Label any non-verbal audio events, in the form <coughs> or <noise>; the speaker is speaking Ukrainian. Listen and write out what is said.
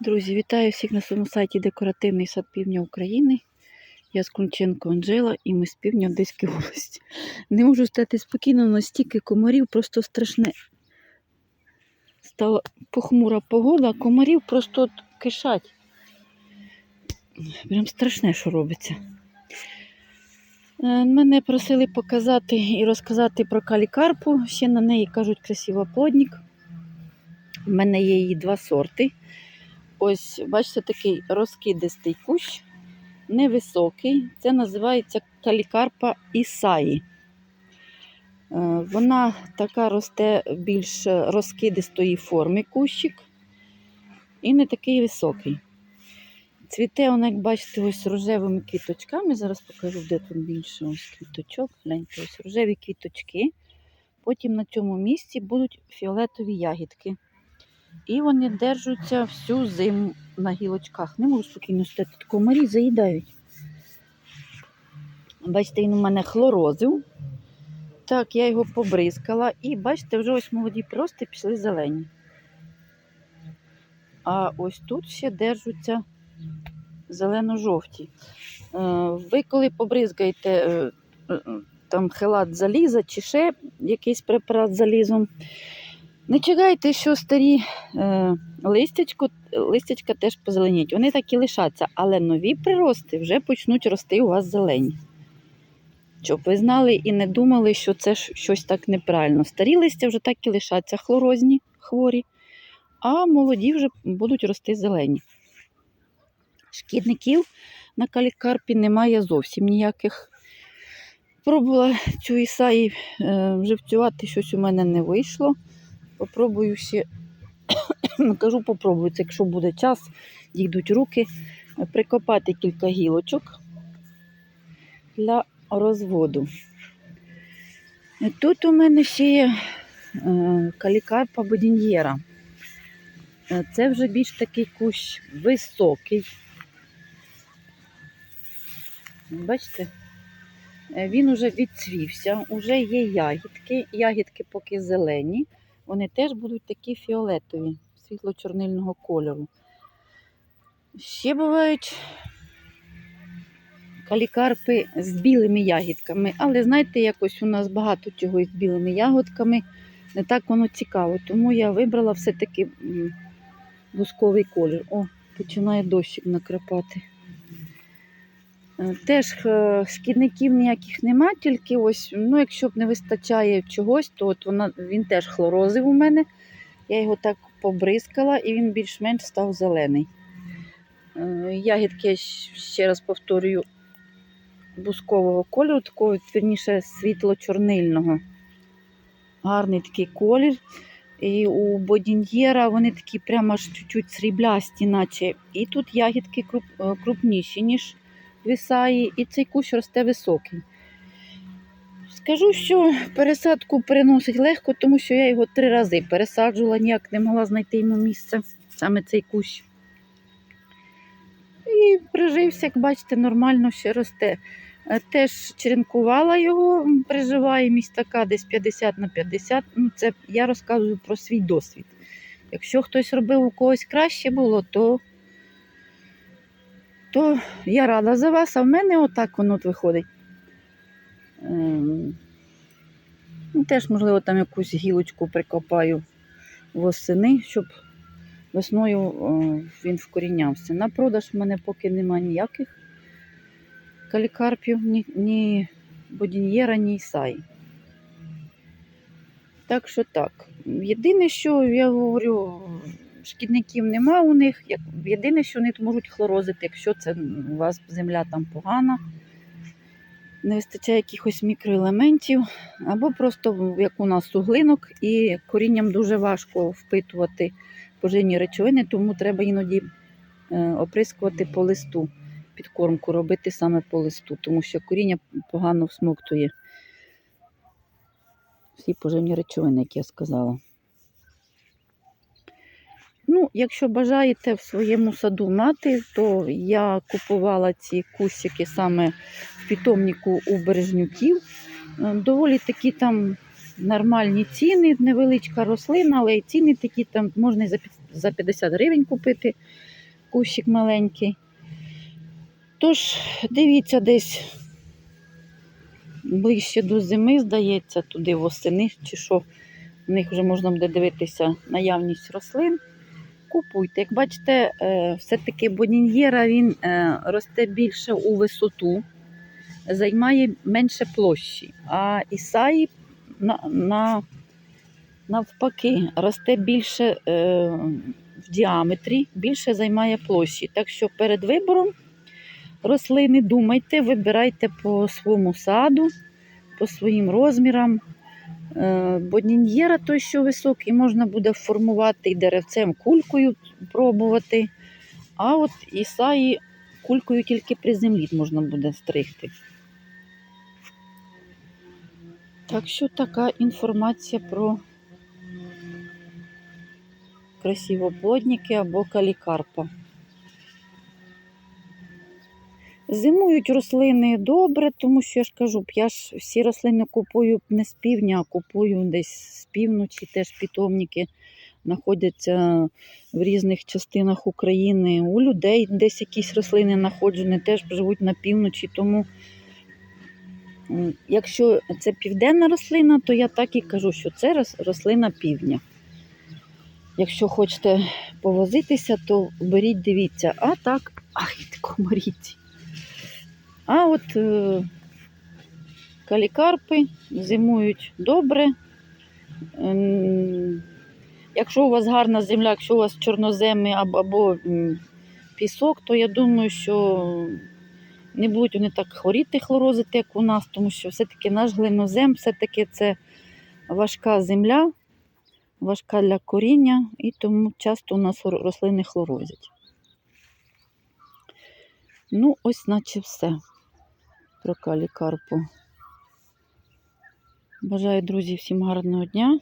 Друзі, вітаю всіх на своєму сайті Декоративний сад Півдня України. Я з Кунченко Анжела і ми з півдня Одеської області. Не можу стати спокійно, настільки комарів просто страшне. Стала похмура погода, а комарів просто кишать. Прям страшне, що робиться. Е, Мене просили показати і розказати про калікарпу. Ще на неї кажуть красивоплодник. У мене є її два сорти. Ось, бачите, такий розкидистий кущ, невисокий. Це називається калікарпа Ісаї. Е, Вона така росте більш розкидистої форми кущик і не такий високий. Цвіте вона, як бачите, ось рожевими квіточками. Зараз покажу, де тут більше ось квіточок. Гляньте, ось рожеві квіточки. Потім на цьому місці будуть фіолетові ягідки. І вони держаться всю зиму на гілочках. Не можу спокійно. Тут комарі заїдають. Бачите, він у мене хлорозив. Так, я його побризкала. І бачите, вже ось молоді прости пішли зелені. А ось тут ще держаться зелено-жовті. Е, Ви коли побризгаєте е, е, там хелат заліза чи ще якийсь препарат залізом, не чекайте, що старі е, листячко, листячка теж позеленіть. Вони так і лишаться, але нові прирости вже почнуть рости у вас зелені. Щоб ви знали і не думали, що це щось так неправильно. Старі листя вже так і лишаться хлорозні, хворі, а молоді вже будуть рости зелені. Шкідників на калікарпі немає зовсім ніяких. Пробувала цю ісаї е, вживцювати, щось у мене не вийшло. Попробую ще, <coughs> ну, кажу, попробую, якщо буде час, дійдуть руки, прикопати кілька гілочок для розводу. Тут у мене ще є е, калікарпа бодіньєра. Е, Це вже більш такий кущ високий. Бачите? Е, Він уже відцвівся, вже є ягідки. Ягідки поки зелені. Вони теж будуть такі фіолетові, світло-чорнильного кольору. Ще бувають калікарпи з білими ягідками, але знаєте, якось у нас багато чого із білими ягодками. Не так воно цікаво. Тому я вибрала все-таки бусковий колір. О, починає дощик накрапати. Теж е, шкідників ніяких нема, тільки ось, ну, якщо б не вистачає чогось, то от вона, він теж хлорозив у мене. Я його так побризкала і він більш-менш став зелений. Е, Ягідки, ще раз повторюю, бускового кольору, такого, вірніше, світло-чорнильного. Гарний такий колір. І у бодіньєра вони такі прямо аж чуть-чуть сріблясті, наче. І тут ягідки е, крупніші, ніж в і цей кущ росте високий. Скажу, що пересадку переносить легко, тому що я його три рази пересаджувала, ніяк не могла знайти йому місце, саме цей кущ. І прижився, як бачите, нормально ще росте. Е, Теж черенкувала його, м, приживаємість така десь 50 на 50. Ну, це я розказую про свій досвід. Якщо хтось робив у когось краще було, то, то я рада за вас, а в мене отак воно виходить. Ем, ну, теж, можливо, там якусь гілочку прикопаю восени, щоб весною о, він вкорінявся. На продаж в мене поки нема ніяких калікарпів, ні, ні бодіньєра, ні ісаї. Так що так. Єдине, що я говорю, шкідників нема у них. Єдине, що вони можуть хлорозити, якщо це у вас земля там погана, не вистачає якихось мікроелементів, або просто як у нас суглинок, і корінням дуже важко впитувати поживні речовини, тому треба іноді е, оприскувати по листу, підкормку робити саме по листу, тому що коріння погано всмоктує всі поживні речовини, як я сказала. Ну, якщо бажаєте в своєму саду мати, то я купувала ці кущики саме в питомнику у бережнюків. Е, Доволі такі там нормальні ціни, невеличка рослина, але і ціни такі там можна і за 50 гривень купити кущик маленький. Тож, дивіться десь ближче до зими, здається, туди восени чи що. В них вже можна буде дивитися наявність рослин. Купуйте. Як бачите, е, все-таки боніньєра він е, росте більше у висоту, займає менше площі. А ісаї на, на, навпаки росте більше е, в діаметрі, більше займає площі. Так що перед вибором рослини думайте, вибирайте по своєму саду, по своїм розмірам. Е, Бодніньєра той, що високий, можна буде формувати і деревцем кулькою пробувати. А от ісаї кулькою тільки при землі можна буде стригти. Так що така інформація про красивоплодники або калікарпа. Зимують рослини добре, тому що я ж кажу, я ж всі рослини купую не з півдня, а купую десь з півночі, теж питомники знаходяться в різних частинах України. У людей десь якісь рослини знаходжені, теж живуть на півночі. Тому, якщо це південна рослина, то я так і кажу, що це рослина півдня. Якщо хочете повозитися, то беріть, дивіться. А так, ай, комаріці. А от е, калікарпи зимують добре. Ем, Якщо у вас гарна земля, якщо у вас чорноземи або, або пісок, то я думаю, що не будуть вони так хворіти, хлорозити, як у нас, тому що все-таки наш глинозем, все-таки це важка земля, важка для коріння, і тому часто у нас рослини хлорозять. Ну, ось наче все про калікарпу. Бажаю, друзі, всім гарного дня.